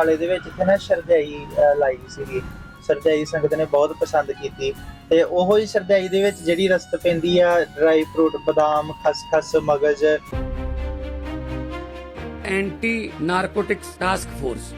ਹਾਲੇ ਦੇ ਵਿੱਚ ਇੱਥੇ ਨਾ ਸ਼ਰਧਾਈ ਲਾਈ ਸੀਗੀ। ਸ਼ਰਧਾਈ ਸੰਗਤ ਨੇ ਬਹੁਤ ਪਸੰਦ ਕੀਤੀ। ਤੇ ਉਹੋ ਹੀ ਸ਼ਰਧਾਈ ਦੇ ਵਿੱਚ ਜਿਹੜੀ ਰਸਤ ਪੈਂਦੀ ਆ, ਡਰਾਈ ਫਰੂਟ, ਬਦਾਮ, ਖਸਖਸ, ਮਗਜ਼। Anti narcotics task force.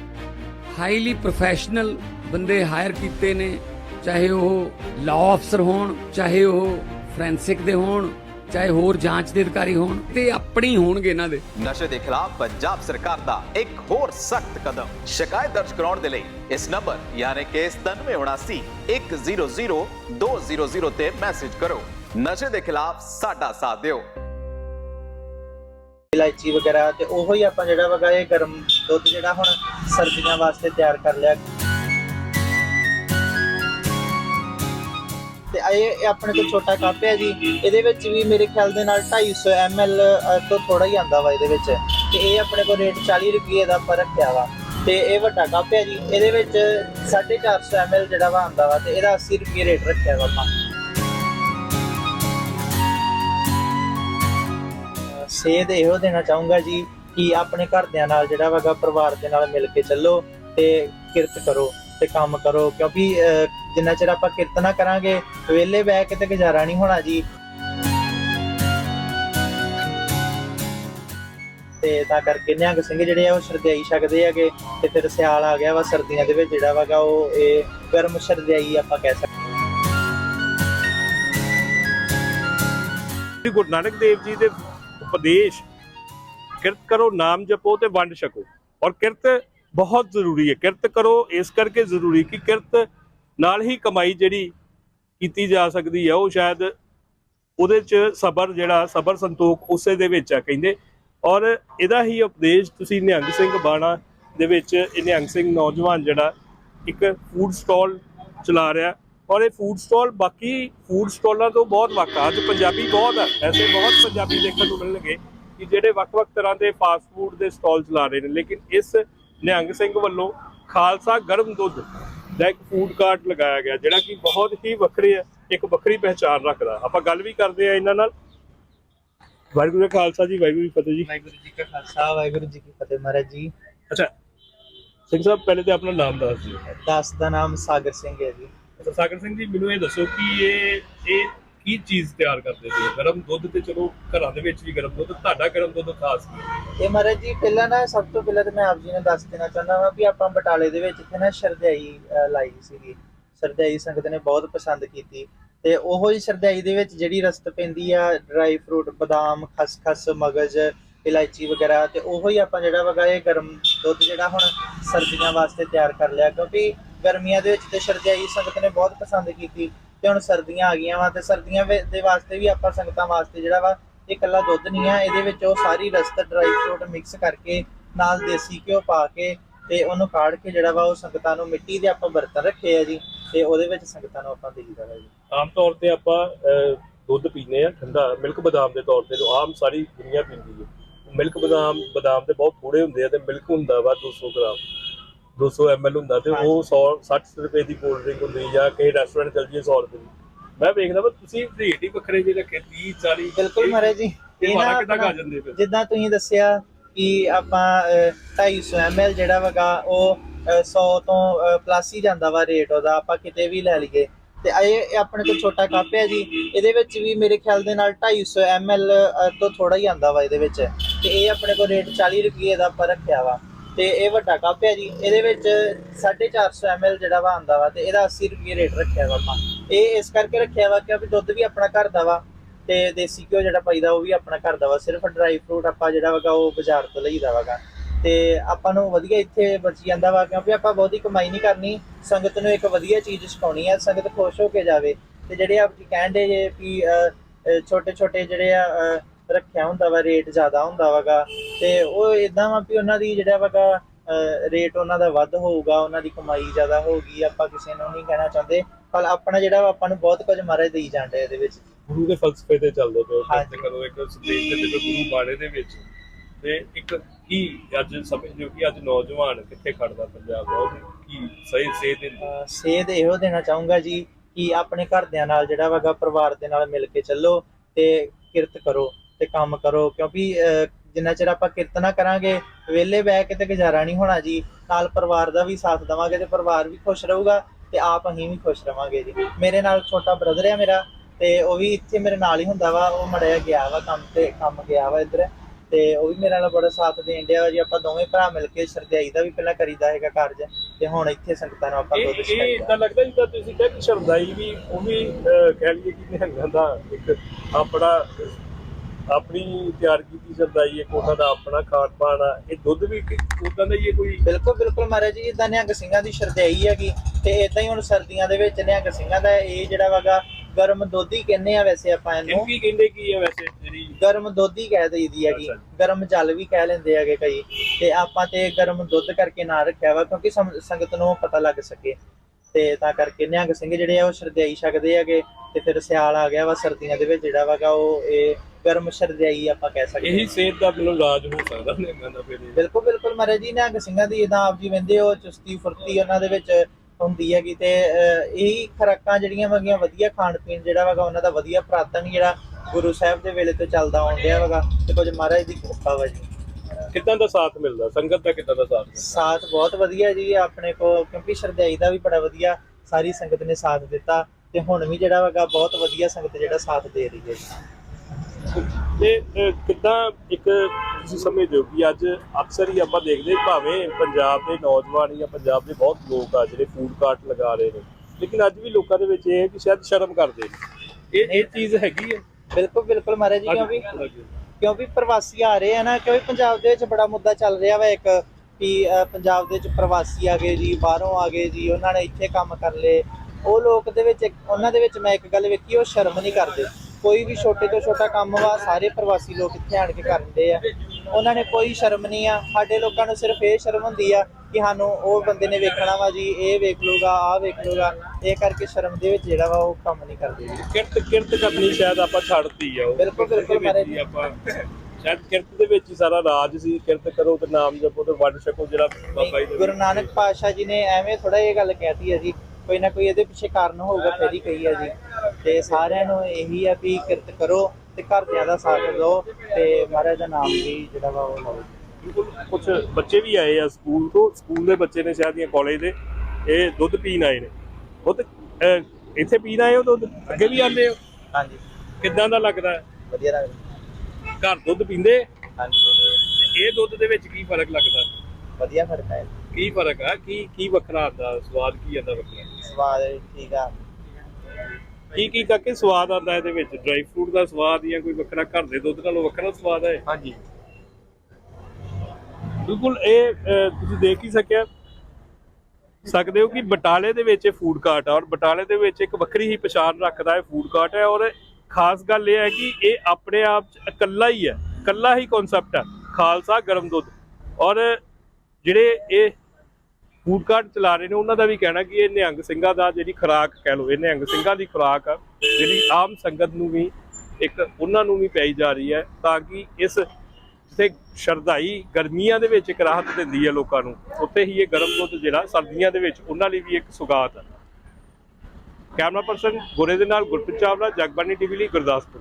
Highly professional ਬੰਦੇ ਹਾਇਰ ਕੀਤੇ ਨੇ, ਚਾਹੇ ਉਹ ਲਾਅ ਅਫਸਰ ਹੋਣ, ਚਾਹੇ ਉਹ ਫੋਰੈਂਸਿਕ ਦੇ ਹੋਣ ਚਾਹੇ ਹੋਰ ਜਾਂਚ ਦੇ ਅਧਿਕਾਰੀ ਹੋਣ ਤੇ ਆਪਣੀ ਹੋਣਗੇ ਇਹਨਾਂ ਦੇ। ਨਸ਼ੇ ਦੇ ਖਿਲਾਫ ਪੰਜਾਬ ਸਰਕਾਰ ਦਾ ਇੱਕ ਹੋਰ ਸਖਤ ਕਦਮ। ਸ਼ਿਕਾਇਤ ਦਰਜ ਕਰਾਉਣ ਦੇ ਲਈ ਇਸ ਨੰਬਰ ਯਾਨੀ ਕਿ 9779 100 200 ਤੇ ਮੈਸੇਜ ਕਰੋ। ਨਸ਼ੇ ਦੇ ਖਿਲਾਫ ਸਾਡਾ ਸਾਥ ਦਿਓ। ਇਲਾਇਚੀ ਵਗੈਰਾ ਤੇ ਉਹੋ ਹੀ ਆਪਾਂ ਜਿਹੜਾ ਵਗਾ ਇਹ ਗਰਮ ਦੁੱਧ ਜਿਹੜਾ ਹੁਣ ਸਰਦੀਆਂ ਵਾਸਤੇ ਤਿਆਰ ਕਰ ਲਿਆ। ਇਹ ਆਪਣੇ ਕੋਲ ਛੋਟਾ ਕੱਪ ਹੈ ਜੀ। ਇਹਦੇ ਵਿੱਚ ਵੀ ਮੇਰੇ ਖਿਆਲ ਦੇ ਨਾਲ 250 ml ਤੋਂ ਥੋੜਾ ਹੀ ਆਂਦਾ ਵਾ ਇਹਦੇ ਵਿੱਚ। ਤੇ ਇਹ ਆਪਣੇ ਕੋਲ ਰੇਟ 40 ਰੁਪਏ ਦਾ ਆਪਾਂ ਰੱਖਿਆ ਵਾ। ਤੇ ਇਹ ਵੱਡਾ ਕੱਪ ਹੈ ਜੀ। ਇਹਦੇ ਵਿੱਚ 450 ml ਜਿਹੜਾ ਵਾ ਆਂਦਾ ਵਾ, ਤੇ ਇਹਦਾ 80 ਰੁਪਏ ਰੇਟ ਰੱਖਿਆ ਵਾ ਆਪਾਂ। ਸੇਧ ਇਹੋ ਦੇਣਾ ਚਾਹੂੰਗਾ ਜੀ ਕਿ ਆਪਣੇ ਘਰਦਿਆਂ ਨਾਲ ਜਿਹੜਾ ਵਗਾ ਪਰਿਵਾਰ ਦੇ ਨਾਲ ਮਿਲ ਕੇ ਚੱਲੋ ਤੇ ਕਿਰਤ ਕਰੋ। ਤੇ ਕੰਮ ਕਰੋ, ਕਿਉਂਕਿ ਜਿੰਨਾ ਚਿਰ ਆਪਾਂ ਕਿਰਤ ਕਰਾਂਗੇ, ਵਿਹਲੇ ਬਹਿ ਕੇ ਤੇ ਗੁਜ਼ਾਰਾ ਨਹੀਂ ਹੋਣਾ ਜੀ। ਤੇ ਤਾਂ ਕਰਕੇ ਨਿਹੰਗ ਸਿੰਘ ਜਿਹੜੇ ਆ, ਉਹ ਸ਼ਰਦਿਆਈ ਛਕਦੇ ਹੈਗੇ, ਤੇ ਫਿਰ ਸਿਆਲ ਆ ਗਿਆ ਵਾ ਸਰਦੀਆਂ ਦੇ ਵਿੱਚ, ਜਿਹੜਾ ਵਗਾ ਉਹ, ਇਹ ਗਰਮ ਸ਼ਰਦਿਆਈ ਆਪਾਂ ਕਹਿ ਸਕਦੇ ਸ੍ਰੀ ਗੁਰੂ ਨਾਨਕ ਦੇਵ ਜੀ ਦੇ ਉਪਦੇਸ਼, ਕਿਰਤ ਕਰੋ, ਨਾਮ ਜਪੋ ਤੇ ਵੰਡ ਛਕੋ। ਔਰ ਕਿਰਤ ਬਹੁਤ ਜ਼ਰੂਰੀ ਹੈ। ਕਿਰਤ ਕਰੋ, ਇਸ ਕਰਕੇ ਜ਼ਰੂਰੀ ਕਿ ਕਿਰਤ ਨਾਲ ਹੀ ਕਮਾਈ ਜਿਹੜੀ ਕੀਤੀ ਜਾ ਸਕਦੀ ਹੈ, ਉਹ ਸ਼ਾਇਦ ਉਹਦੇ ਚ ਸਬਰ ਜਿਹੜਾ, ਸਬਰ ਸੰਤੋਖ ਉਸੇ ਦੇ ਵਿੱਚ ਆ ਕਹਿੰਦੇ। ਔਰ ਇਹਦਾ ਹੀ ਉਪਦੇਸ਼ ਤੁਸੀਂ ਨਿਹੰਗ ਸਿੰਘ ਬਾਣਾ ਦੇ ਵਿੱਚ ਨਿਹੰਗ ਸਿੰਘ ਨੌਜਵਾਨ ਜਿਹੜਾ ਇੱਕ ਫੂਡ ਸਟਾਲ ਚਲਾ ਰਿਹਾ। ਔਰ ਇਹ ਫੂਡ ਸਟਾਲ ਬਾਕੀ ਫੂਡ ਸਟਾਲਾਂ ਤੋਂ ਬਹੁਤ ਵੱਖ ਆ। ਅੱਜ ਪੰਜਾਬੀ ਬਹੁਤ ਆ। ਐਸੇ ਬਹੁਤ ਪੰਜਾਬੀ ਦੇਖਣ ਨੂੰ ਮਿਲਣਗੇ ਕਿ ਜਿਹੜੇ ਵੱਖ-ਵੱਖ ਤਰ੍ਹਾਂ ਦੇ ਫਾਸਟ ਫੂਡ ਦੇ ਸਟਾਲ ਚਲਾ ਰਹੇ ਨੇ। ਲੇਕਿਨ ਇਸ ਨਿਹੰਗ ਸਿੰਘ ਵੱਲੋਂ ਖਾਲਸਾ ਗਰਮ ਦੁੱਧ ਦਾ ਇੱਕ ਫੂਡ ਕਾਰਟ ਲਗਾਇਆ ਗਿਆ ਜਿਹੜਾ ਕਿ ਬਹੁਤ ਹੀ ਵੱਖਰੀ ਹੈ ਇੱਕ ਵੱਖਰੀ ਪਹਿਚਾਣ ਰੱਖਦਾ। ਆਪਾਂ ਗੱਲ ਵੀ ਕਰਦੇ ਆ ਇਹਨਾਂ ਨਾਲ। ਵਾਹਿਗੁਰੂ ਜੀ ਕਾ ਖਾਲਸਾ ਜੀ ਵਾਹਿਗੁਰੂ ਜੀ ਫਤਿਹ ਜੀ। ਵਾਹਿਗੁਰੂ ਜੀ ਕਾ ਖਾਲਸਾ ਵਾਹਿਗੁਰੂ ਜੀ ਕੀ ਫਤਿਹ ਮਹਾਰਾਜ ਜੀ। ਅੱਛਾ ਸਿੰਘ ਸਾਹਿਬ ਪਹਿਲੇ ਤੇ ਆਪਣਾ ਨਾਮ ਦੱਸ ਦਿਓ। ਦਾਸ ਦਾ ਨਾਮ ਸਾਗਰ ਸਿੰਘ ਹੈ ਜੀ। ਸਾਗਰ ਸਿੰਘ ਜੀ ਮੈਨੂੰ ਇਹ ਦੱਸੋ ਕਿ ਇਹ ਇਹ ਕੀ ਚੀਜ਼ ਤਿਆਰ ਕਰਦੇ ਸੀ ਗਰਮ ਦੁੱਧ ਤੇ ਚਲੋ ਘਰਾਂ ਦੇ ਵਿੱਚ ਵੀ ਗਰਮ ਦੁੱਧ, ਤੁਹਾਡਾ ਗਰਮ ਦੁੱਧ ਖਾਸ ਇਹ ਮਹਾਰਾਜ ਜੀ, ਪਹਿਲਾਂ ਨਾ ਸਭ ਤੋਂ ਪਹਿਲਾਂ ਤਾਂ ਮੈਂ ਆਪ ਜੀ ਨੂੰ ਦੱਸ ਦੇਣਾ ਚਾਹੁੰਦਾ ਹਾਂ ਵੀ ਆਪਾਂ ਬਟਾਲੇ ਦੇ ਵਿੱਚ ਇੱਥੇ ਨਾ ਸ਼ਰਧਾਈ ਲਾਈ ਸੀਗੀ। ਸ਼ਰਧਾਈ ਸੰਗਤ ਨੇ ਬਹੁਤ ਪਸੰਦ ਕੀਤੀ ਤੇ ਉਹੋ ਹੀ ਸ਼ਰਧਾਈ ਦੇ ਵਿੱਚ ਜਿਹੜੀ ਰਸਤ ਪੈਂਦੀ ਆ ਡਰਾਈ ਫਰੂਟ ਬਦਾਮ, ਖਸਖਸ, ਮਗਜ਼, ਇਲਾਇਚੀ ਵਗੈਰਾ ਤੇ ਉਹੋ ਹੀ ਆਪਾਂ ਜਿਹੜਾ ਵਗਾ ਇਹ ਗਰਮ ਦੁੱਧ ਜਿਹੜਾ ਹੁਣ ਸਰਦੀਆਂ ਵਾਸਤੇ ਤਿਆਰ ਕਰ ਲਿਆ। ਕਿਉਂਕਿ ਗਰਮੀਆਂ ਦੇ ਵਿੱਚ ਤੇ ਸਰਦਿਆਈ ਸੰਗਤ ਨੇ ਬਹੁਤ ਪਸੰਦ ਕੀਤੀ। ਤੇ ਹੁਣ ਸਰਦੀਆਂ ਆ ਗਈਆਂ ਵਾ ਤੇ ਸਰਦੀਆਂ ਵੇ- ਦੇ ਵਾਸਤੇ ਵੀ ਆਪਾਂ ਸੰਗਤਾਂ ਵਾਸਤੇ ਜਿਹੜਾ ਵਾ ਇਹ ਇਕੱਲਾ ਦੁੱਧ ਨਹੀਂ ਆ ਇਹਦੇ ਵਿੱਚ ਉਹ ਸਾਰੀ ਰਸਤ ਡਰਾਈ ਫਰੂਟ ਮਿਕਸ ਕਰਕੇ ਨਾਲ ਦੇਸੀ ਘਿਓ ਪਾ ਕੇ ਤੇ ਉਹਨੂੰ ਕਾੜ ਕੇ ਜਿਹੜਾ ਵਾ ਉਹ ਸੰਗਤਾਂ ਨੂੰ ਮਿੱਟੀ ਦੇ ਆਪਾਂ ਬਰਤਨ ਰੱਖੇ ਆ ਜੀ ਤੇ ਉਹਦੇ ਵਿੱਚ ਸੰਗਤਾਂ ਨੂੰ ਆਪਾਂ ਦੇਈਦਾ ਵਾ ਜੀ। ਆਮ ਤੌਰ ਤੇ ਆਪਾਂ ਅਹ, ਦੁੱਧ ਪੀਨੇ ਆ ਠੰਡਾ ਮਿਲਕ ਬਦਾਮ ਦੇ ਤੌਰ ਤੇ ਜੋ ਆਮ ਸਾਰੀ ਦੁਨੀਆ ਪੀਂਦੀ ਹੈ। ਮਿਲਕ ਬਦਾਮ ਬਦਾਮ ਤੇ ਬਹੁਤ ਥੋੜੇ ਹੁੰਦੇ ਆ ਤੇ ਮਿਲਕ ਹੁੰਦਾ ਵਾ 200 ਗ੍ਰਾਮ। 200 ml ਹੁੰਦਾ ਤੇ ਉਹ 100 60 ਰੁਪਏ ਦੀ ਕੋਲਡ ਡਰਿੰਕ ਹੁੰਦੀ ਜਾਂ ਕਈ ਰੈਸਟੋਰੈਂਟ ਚਲ ਜੀਏ 100 ਰੁਪਏ ਦੀ। ਮੈਂ ਵੇਖਦਾ ਵਾ ਤੁਸੀਂ ਰੇਟ ਹੀ ਵੱਖਰੇ ਜਿਹੇ ਰੱਖੇ 30 40 ਬਿਲਕੁਲ ਮਹਾਰਾਜ ਜੀ। ਇਹ ਇਹ ਨਾ ਮਾਰਾ ਕਿੱਦਾਂ ਖਾ ਜਾਂਦੇ ਫਿਰ? ਜਿੱਦਾਂ ਤੁਸੀਂ ਦੱਸਿਆ ਕਿ ਆਪਾਂ ਅਹ, 250 ml ਜਿਹੜਾ ਵਗਾ ਉਹ ਅਹ, 100 ਤੋਂ ਪਲੱਸ ਹੀ ਜਾਂਦਾ ਵਾ ਰੇਟ ਉਹਦਾ ਆਪਾਂ ਕਿਤੇ ਵੀ ਲੈ ਲਈਏ। ਤੇ ਇਹ ਆਪਣੇ ਕੋਲ ਛੋਟਾ ਕੱਪ ਹੈ ਜੀ। ਇਹਦੇ ਵਿੱਚ ਵੀ ਮੇਰੇ ਖਿਆਲ ਦੇ ਨਾਲ 250 ml ਤੋਂ ਥੋੜਾ ਹੀ ਆਂਦਾ ਵਾ ਇਹਦੇ ਵਿੱਚ। ਤੇ ਇਹ ਆਪਣੇ ਕੋਲ ਰੇਟ 40 ਰੁਪਏ ਦਾ ਆਪਾਂ ਰੱਖਿਆ ਵਾ। ਤੇ ਇਹ ਵੱਡਾ ਕੱਪ ਹੈ ਜੀ। ਇਹਦੇ ਵਿੱਚ 450 ml ਜਿਹੜਾ ਵਾ ਆਂਦਾ ਵਾ ਤੇ ਇਹਦਾ 80 ਰੁਪਏ ਰੇਟ ਰੱਖਿਆ ਵਾ ਆਪਾਂ। ਇਹ ਇਸ ਕਰਕੇ ਰੱਖਿਆ ਵਾ ਕਿਉਂਕਿ ਦੁੱਧ ਵੀ ਆਪਣਾ ਘਰ ਦਾ ਵਾ ਤੇ ਦੇਸੀ ਘਿਓ ਜਿਹੜਾ ਪਾਈਦਾ ਉਹ ਵੀ ਆਪਣਾ ਘਰ ਦਾ ਵਾ। ਸਿਰਫ ਡਰਾਈ ਫਰੂਟ ਆਪਾਂ ਜਿਹੜਾ ਵਗਾ ਉਹ ਬਾਜ਼ਾਰ ਤੋਂ ਲਈਦਾ ਵਗਾ ਤੇ ਆਪਾਂ ਨੂੰ ਵਧੀਆ ਇੱਥੇ ਬਚ ਜਾਂਦਾ ਵਾ ਕਿਉਂਕਿ ਆਪਾਂ ਬਹੁਤੀ ਕਮਾਈ ਨਹੀਂ ਕਰਨੀ। ਸੰਗਤ ਨੂੰ ਇੱਕ ਵਧੀਆ ਚੀਜ਼ ਛਕਾਉਣੀ ਆ। ਸੰਗਤ ਖੁਸ਼ ਹੋ ਕੇ ਜਾਵੇ। ਤੇ ਜਿਹੜੇ ਆਪ ਜੀ ਕਹਿੰਦੇ ਜੇ ਵੀ ਛੋਟੇ ਛੋਟੇ ਜਿਹੜੇ ਆ ਰੱਖਿਆ ਹੁੰਦਾ ਵਾ ਰੇਟ ਜ਼ਿਆਦਾ ਹੁੰਦਾ ਵਗਾ। ਤੇ ਉਹ ਇਦਾਂ ਵਾ ਵੀ ਉਹਨਾਂ ਦੀ ਜਿਹੜਾ ਵਗਾ ਰੇਟ ਉਹਨਾਂ ਦਾ ਵੱਧ ਹੋਊਗਾ ਉਹਨਾਂ ਦੀ ਕਮਾਈ ਜ਼ਿਆਦਾ ਹੋਊਗੀ ਆਪਾਂ ਕਿਸੇ ਨੂੰ ਨਹੀਂ ਕਹਿਣਾ ਚਾਹੁੰਦੇ। ਪਰ ਆਪਣਾ ਜਿਹੜਾ ਆਪਾਂ ਨੂੰ ਬਹੁਤ ਕੁਝ ਮਹਾਰਾਜ ਦੇਈ ਜਾਂਦੇ ਇਹਦੇ ਵਿੱਚ। ਗੁਰੂ ਦੇ ਫਲਸਫੇ ਤੇ ਚੱਲਦੇ ਪਏ ਹੋ ਕਰੋ ਇੱਕ ਸੰਦੇਸ਼ ਦੇ ਤੇ ਗੁਰੂ ਬਾਣੇ ਦੇ ਵਿੱਚ। ਤੇ ਇੱਕ ਕੀ ਅੱਜ ਸਮਝਦੇ ਹੋ ਕਿ ਅੱਜ ਨੌਜਵਾਨ ਕਿੱਥੇ ਖੜਦਾ ਪੰਜਾਬ ਦਾ? ਉਹਨੂੰ ਕੀ ਸਹੀ ਸੇਧ ਦਿੰਦੇ? ਸੇਧ ਇਹੋ ਦੇਣਾ ਚਾਹੂੰਗਾ ਜੀ ਕਿ ਆਪਣੇ ਘਰਦਿਆਂ ਨਾਲ ਜਿਹੜਾ ਵਗਾ ਪਰਿਵਾਰ ਦੇ ਨਾਲ ਮਿਲ ਕੇ ਚੱਲੋ ਤੇ ਕਿਰਤ ਕਰੋ। ਤੇ ਕੰਮ ਕਰੋ ਕਿਉਂਕਿ ਜਿੰਨਾ ਚਿਰ ਆਪਾਂ ਕੀਰਤਨਾ ਕਰਾਂਗੇ ਵਿਹਲੇ ਬਹਿ ਕੇ ਤੇ ਗੁਜ਼ਾਰਾ ਨਹੀਂ ਹੋਣਾ ਜੀ। ਨਾਲ ਪਰਿਵਾਰ ਦਾ ਵੀ ਸਾਥ ਦੇਵਾਂਗੇ ਤੇ ਪਰਿਵਾਰ ਵੀ ਖੁਸ਼ ਰਹੂਗਾ ਤੇ ਆਪ ਅਸੀਂ ਵੀ ਖੁਸ਼ ਰਵਾਂਗੇ ਜੀ। ਮੇਰੇ ਨਾਲ ਛੋਟਾ ਬ੍ਰਦਰ ਹੈ ਮੇਰਾ ਤੇ ਉਹ ਵੀ ਇੱਥੇ ਮੇਰੇ ਨਾਲ ਹੀ ਹੁੰਦਾ ਵਾ ਉਹ ਮੜਿਆ ਗਿਆ ਵਾ ਕੰਮ ਤੇ ਕੰਮ ਗਿਆ ਵਾ ਇੱਧਰ। ਤੇ ਉਹ ਵੀ ਮੇਰੇ ਨਾਲ ਬੜਾ ਸਾਥ ਦੇਣ ਡਿਆ ਵਾ ਜੀ ਆਪਾਂ ਦੋਵੇਂ ਭਰਾ ਮਿਲ ਕੇ ਸਰਦਿਆਈ ਦਾ ਵੀ ਪਹਿਲਾਂ ਕਰੀਦਾ ਹੈਗਾ ਕਾਰਜ ਤੇ ਹੁਣ ਇੱਥੇ ਸੰਗਤਾਂ ਨੂੰ ਆਪਾਂ ਇਹ ਦੁੱਧ ਇਹ ਛਕਾਈਦਾ ਇਦਾਂ ਲੱਗਦਾ ਜਿੱਦਾਂ ਤੁਸੀਂ ਕਿਹਾ ਕਿ ਸ਼ਰਦਾਈ ਵੀ ਉਹ ਵੀ ਕਹਿ ਲਈਏ ਕਿ ਨਿਹੰਗਾਂ ਦਾ ਇੱਕ ਆਪਣਾ ਆਪਣੀ ਤਿਆਰ ਕੀਤੀ ਸ਼ਰਦਾਈ ਇੱਕ ਉਹਨਾਂ ਦਾ ਆਪਣਾ ਖਾਣ ਪਾਣ ਆ ਇਹ ਦੁੱਧ ਵੀ ਉਦਾਂ ਦਾ ਹੀ ਹੈ ਕੋਈ ਬਿਲਕੁਲ ਬਿਲਕੁਲ ਮਹਾਰਾਜ ਜੀ ਇਦਾਂ ਨਿਹੰਗ ਸਿੰਘਾਂ ਦੀ ਸ਼ਰਧਾਈ ਹੈਗੀ ਤੇ ਇਦਾਂ ਹੀ ਹੁਣ ਸਰਦੀਆਂ ਦੇ ਵਿੱਚ ਨਿਹੰਗ ਸਿੰਘਾਂ ਦਾ ਇਹ ਜਿਹੜਾ ਵਗਾ ਗਰਮ ਦੁੱਧ ਹੀ ਕਹਿੰਦੇ ਆ ਵੈਸੇ ਆਪਾਂ ਇਹਨੂੰ ਕੀ ਕਹਿੰਦੇ ਕੀ ਹੈ ਵੈਸੇ ਜਿਹੜੀ ਗਰਮ ਦੁੱਧ ਹੀ ਕਹਿ ਦਈਦੀ ਹੈਗੀ ਅੱਛਾ ਜੀ। ਗਰਮ ਜਲ ਵੀ ਕਹਿ ਲੈਂਦੇ ਹੈਗੇ ਕਈ ਤੇ ਆਪਾਂ ਤੇ ਗਰਮ ਦੁੱਧ ਕਰਕੇ ਨਾਂ ਰੱਖਿਆ ਵਾ ਕਿਉਂਕਿ ਸੰਗਤ ਨੂੰ ਪਤਾ ਲੱਗ ਸਕੇ ਤੇ ਤਾਂ ਕਰਕੇ ਨਿਹੰਗ ਸਿੰਘ ਜਿਹੜੇ ਆ ਉਹ ਸ਼ਰਧਾਈ ਛਕਦੇ ਹੈਗੇ ਤੇ ਫਿਰ ਸਿਆਲ ਆ ਗਿਆ ਵਾ ਸਰਦੀਆਂ ਦੇ ਵਿੱਚ ਜਿਹੜਾ ਵਗਾ ਉਹ ਇਹ ਗਰਮ ਸ਼ਰਧਾਈ ਆਪਾਂ ਕਹਿ ਸਕਦੇ ਹਾਂ। ਇਹੀ ਸਿਹਤ ਦਾ ਮੈਨੂੰ ਰਾਜ ਹੋ ਸਕਦਾ ਨਿਹੰਗਾਂ ਦਾ ਫਿਰ ਇਹ। ਬਿਲਕੁਲ ਬਿਲਕੁਲ ਮਹਾਰਾਜ ਜੀ ਨਿਹੰਗ ਸਿੰਘਾਂ ਦੀ ਜਿੱਦਾਂ ਆਪ ਜੀ ਵੰਦੇ ਹੋ ਚੁਸਤੀ ਫੁਰਤੀ ਉਹਨਾਂ ਦੇ ਵਿੱਚ ਹੁੰਦੀ ਹੈਗੀ ਤੇ ਅਹ, ਇਹੀ ਖੁਰਾਕਾਂ ਜਿਹੜੀਆਂ ਵਗੀਆਂ ਵਧੀਆ ਖਾਣ ਪੀਣ ਜਿਹੜਾ ਵਗਾ ਉਹਨਾਂ ਦਾ ਵਧੀਆ ਪ੍ਰਾਤਨ ਜਿਹੜਾ ਗੁਰੂ ਸਾਹਿਬ ਦੇ ਵੇਲੇ ਤੋਂ ਚੱਲਦਾ ਆਉਂਦਿਆ ਵਗਾ ਤੇ ਕੁਝ ਮਹਾਰਾਜ ਦੀ ਕਿਰਪਾ ਵਾ ਜੀ। ਕਿੱਦਾਂ ਦਾ ਸਾਥ ਮਿਲਦਾ? ਸੰਗਤ ਦਾ ਕਿੱਦਾਂ ਦਾ ਸਾਥ ਮਿਲਦਾ? ਸਾਥ ਬਹੁਤ ਵਧੀਆ ਜੀ ਆਪਣੇ ਕੋ ਕਿਉਂਕਿ ਸ਼ਰਧਾਈ ਦਾ ਵੀ ਬੜਾ ਵਧੀਆ ਸਾਰੀ ਸੰਗਤ ਨੇ ਸਾਥ ਦਿੱਤਾ ਤੇ ਹੁਣ ਵੀ ਜਿਹੜਾ ਵਗਾ ਬਹੁਤ ਵਧੀਆ ਸੰਗਤ ਜਿਹੜਾ ਸਾਥ ਦੇ ਰਹੀ ਹੈ ਜੀ। ਤੇ ਅਹ, ਕਿੱਦਾਂ ਇੱਕ ਤੁਸੀਂ ਸਮਝਦੇ ਹੋ ਕਿ ਅੱਜ ਅਕਸਰ ਹੀ ਆਪਾਂ ਦੇਖਦੇ ਭਾਵੇਂ ਪੰਜਾਬ ਦੇ ਨੌਜਵਾਨ ਜਾਂ ਪੰਜਾਬ ਦੇ ਬਹੁਤ ਲੋਕ ਆ ਜਿਹੜੇ ਫੂਡ ਕਾਰਟ ਲਗਾ ਰਹੇ ਨੇ ਲੇਕਿਨ ਅੱਜ ਵੀ ਲੋਕਾਂ ਦੇ ਵਿੱਚ ਇਹ ਹੈ ਕਿ ਸ਼ਾਇਦ ਸ਼ਰਮ ਕਰਦੇ ਨੇ। ਇਹ ਇਹ ਚੀਜ਼ ਹੈਗੀ ਹੈ? ਬਿਲਕੁਲ ਬਿਲਕੁਲ ਮਹਾਰਾਜ ਜੀ ਕਿਉਂਕਿ ਕਿਉਂਕਿ ਪ੍ਰਵਾਸੀ ਆ ਰਹੇ ਆ ਨਾ ਕਿਉਂਕਿ ਪੰਜਾਬ ਦੇ ਵਿੱਚ ਬੜਾ ਮੁੱਦਾ ਚੱਲ ਰਿਹਾ ਵਾ ਇੱਕ ਕਿ ਅਹ, ਪੰਜਾਬ ਦੇ ਵਿੱਚ ਪ੍ਰਵਾਸੀ ਆ ਗਏ ਜੀ ਬਾਹਰੋਂ ਆ ਗਏ ਜੀ ਉਹਨਾਂ ਨੇ ਇੱਥੇ ਕੰਮ ਕਰ ਲਏ। ਉਹ ਲੋਕ ਦੇ ਵਿੱਚ ਇੱਕ- ਉਹਨਾਂ ਦੇ ਵਿੱਚ ਮੈਂ ਇੱਕ ਗੱਲ ਵੇਖੀ ਉਹ ਸ਼ਰਮ ਨਹੀਂ ਕਰਦੇ। ਕੋਈ ਵੀ ਛੋਟੇ ਤੋਂ ਛੋਟਾ ਕੰਮ ਵਾ ਸਾਰੇ ਪ੍ਰਵਾਸੀ ਲੋਕ ਇੱਥੇ ਆਣ ਕੇ ਕਰਦੇ ਆ। ਉਹਨਾਂ ਨੇ ਕੋਈ ਸ਼ਰਮ ਨਹੀਂ ਆ। ਸਾਡੇ ਲੋਕਾਂ ਨੂੰ ਸਿਰਫ ਇਹ ਸ਼ਰਮ ਹੁੰਦੀ ਆ ਕਿ ਸਾਨੂੰ ਉਹ ਬੰਦੇ ਨੇ ਵੇਖਣਾ ਵਾ ਜੀ ਇਹ ਵੇਖ ਲੂਗਾ ਆਹ ਵੇਖ ਲੂਗਾ ਇਹ ਕਰਕੇ ਸ਼ਰਮ ਦੇ ਵਿੱਚ ਜਿਹੜਾ ਵਾ ਉਹ ਕੰਮ ਨਹੀਂ ਕਰਦੇ ਕਿਰਤ ਕਿਰਤ ਕਰਨੀ ਸ਼ਾਇਦ ਆਪਾਂ ਛੱਡਤੀ ਆ ਉਹ। ਬਿਲਕੁਲ, ਬਿਲਕੁਲ ਹੀ ਆਪਾਂ ਸ਼ਾਇਦ ਕਿਰਤ ਦੇ ਵਿੱਚ ਹੀ ਸਾਰਾ ਰਾਜ ਸੀ। ਕਿਰਤ ਕਰੋ ਤੇ ਨਾਮ ਜਪੋ ਤੇ ਵੰਡ ਛਕੋ ਜਿਹੜਾ ਬਾਬਾ ਜੀ ਗੁਰੂ ਨਾਨਕ ਪਾਤਸ਼ਾਹ ਜੀ ਨੇ ਐਵੇਂ ਥੋੜਾ ਇਹ ਗੱਲ ਕਹਿਤੀ ਹੈ ਜੀ। ਕੋਈ ਨਾ ਕੋਈ ਇਹਦੇ ਪਿੱਛੇ ਕਾਰਨ ਹੋਊਗਾ ਫਿਰ ਹੀ ਕਹੀ ਹੈ ਜੀ। ਤੇ ਸਾਰਿਆਂ ਨੂੰ ਇਹੀ ਆ ਵੀ ਕਿਰਤ ਕਰੋ ਤੇ ਘਰਦਿਆਂ ਦਾ ਸਾਥ ਦਿਓ ਤੇ ਮਹਾਰਾਜ ਦਾ ਨਾਮ ਵੀ ਜਿਹੜਾ ਵਾ ਉਹ ਲਓ। ਕੁਝ ਬੱਚੇ ਵੀ ਆਏ ਆ ਸਕੂਲ ਤੋਂ ਸਕੂਲ ਦੇ ਬੱਚੇ ਨੇ ਸ਼ਾਇਦ ਜਾਂ ਕਾਲਜ ਦੇ ਇਹ ਦੁੱਧ ਪੀਣ ਆਏ ਨੇ। ਉਹ ਤੇ ਅਹ, ਇੱਥੇ ਪੀਣ ਆਏ ਹੋ ਦੁੱਧ? ਅੱਗੇ ਵੀ ਆਉਂਦੇ ਹੋ? ਹਾਂਜੀ। ਕਿੱਦਾਂ ਦਾ ਲੱਗਦਾ? ਹੈ? ਵਧੀਆ ਲੱਗਦਾ। ਘਰ ਦੁੱਧ ਪੀਂਦੇ? ਹਾਂਜੀ। ਤੇ ਇਹ ਦੁੱਧ ਦੇ ਵਿੱਚ ਕੀ ਫ਼ਰਕ ਲੱਗਦਾ? ਵਧੀਆ ਫ਼ਰਕ ਹੈ ਕੀ ਫ਼ਰਕ ਆ? ਕੀ ਕੀ ਵੱਖਰਾ ਆਉਂਦਾ? ਸਵਾਦ ਕੀ ਆਉਂਦਾ ਵੱਖਰਾ? ਸਵਾਦ ਠੀਕ ਆ। ਕੀ ਕੀ ਕਰਕੇ ਸਵਾਦ ਆਉਂਦਾ ਇਹਦੇ ਵਿੱਚ? ਡਰਾਈ ਫਰੂਟ ਦਾ ਸਵਾਦ ਜਾਂ ਕੋਈ ਵੱਖਰਾ ਘਰ ਦੇ ਦੁੱਧ ਨਾਲੋਂ ਵੱਖਰਾ ਸਵਾਦ ਹੈ? ਹਾਂਜੀ। ਬਿਲਕੁਲ ਇਹ ਅਹ, ਤੁਸੀਂ ਦੇਖ ਹੀ ਸਕਿਆ। ਸਕਦੇ ਹੋ ਕਿ ਬਟਾਲੇ ਦੇ ਵਿੱਚ ਇਹ ਫੂਡ ਕਾਰਟ ਆ ਔਰ ਬਟਾਲੇ ਦੇ ਵਿੱਚ ਇੱਕ ਵੱਖਰੀ ਹੀ ਪਛਾਣ ਰੱਖਦਾ ਹੈ ਫੂਡ ਕਾਰਟ ਹੈ ਔਰ ਖਾਸ ਗੱਲ ਇਹ ਹੈ ਕਿ ਇਹ ਆਪਣੇ ਆਪ ਚ ਇਕੱਲਾ ਹੀ ਹੈ। ਇਕੱਲਾ ਹੀ ਕਨਸੈਪਟ ਹੈ ਖਾਲਸਾ ਗਰਮ ਦੁੱਧ। ਔਰ ਜਿਹੜੇ ਇਹ ਫੂਡ ਕਾਰਟ ਚਲਾ ਰਹੇ ਨੇ, ਉਹਨਾਂ ਦਾ ਵੀ ਕਹਿਣਾ ਕਿ ਇਹ ਨਿਹੰਗ ਸਿੰਘਾਂ ਦਾ ਜਿਹੜੀ ਖੁਰਾਕ ਕਹਿ ਲਓ, ਇਹ ਨਿਹੰਗ ਸਿੰਘਾਂ ਦੀ ਖੁਰਾਕ ਆ, ਜਿਹੜੀ ਆਮ ਸੰਗਤ ਨੂੰ ਵੀ ਇੱਕ ਉਹਨਾਂ ਨੂੰ ਵੀ ਪਈ ਜਾ ਰਹੀ ਹੈ ਤਾਂ ਕਿ ਇਸ ਜਿੱਥੇ ਸ਼ਰਧਾਈ ਗਰਮੀਆਂ ਦੇ ਵਿੱਚ ਇੱਕ ਰਾਹਤ ਦਿੰਦੀ ਹੈ ਲੋਕਾਂ ਨੂੰ। ਉੱਥੇ ਹੀ ਇਹ ਗਰਮ ਦੁੱਧ ਜਿਹੜਾ ਸਰਦੀਆਂ ਦੇ ਵਿੱਚ ਉਹਨਾਂ ਲਈ ਵੀ ਇੱਕ ਸੁਗਾਤ ਹੈ ਕੈਮਰਾ ਪਰਸਨ ਗੋਰੇ ਦੇ ਨਾਲ ਗੁਰਪ੍ਰੀਤ ਚਾਵਲਾ ਜਗਬਾਨੀ ਟੀਵੀ ਲਈ ਗੁਰਦਾਸਪੁਰ।